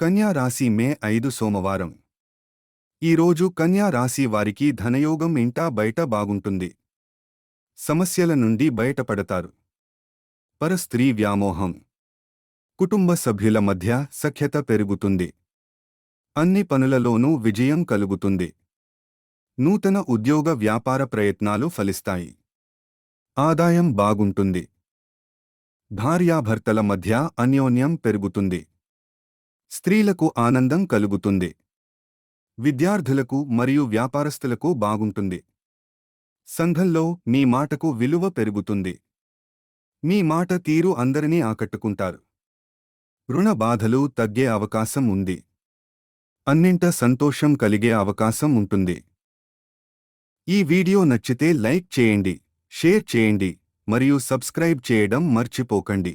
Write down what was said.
కన్యా రాశి మే ఐదు సోమవారం. ఈరోజు కన్యా రాశి వారికి ధనయోగం ఇంటా బయట బాగుంటుంది. సమస్యల నుండి బయటపడతారు. పరస్త్రీ వ్యామోహం. కుటుంబ సభ్యుల మధ్య సఖ్యత పెరుగుతుంది. అన్ని పనులలోనూ విజయం కలుగుతుంది. నూతన ఉద్యోగ వ్యాపార ప్రయత్నాలు ఫలిస్తాయి. ఆదాయం బాగుంటుంది. భార్యాభర్తల మధ్య అన్యోన్యం పెరుగుతుంది. స్త్రీలకు ఆనందం కలుగుతుంది. విద్యార్థులకు మరియు వ్యాపారస్తులకు బాగుంటుంది. సంఘంలో మీ మాటకు విలువ పెరుగుతుంది. మీ మాట తీరు అందరినీ ఆకట్టుకుంటారు. రుణ బాధలు తగ్గే అవకాశం ఉంది. అన్నింట సంతోషం కలిగే అవకాశం ఉంటుంది. ఈ వీడియో నచ్చితే లైక్ చేయండి షేర్ చేయండి మరియు సబ్స్క్రైబ్ చేయడం మర్చిపోకండి.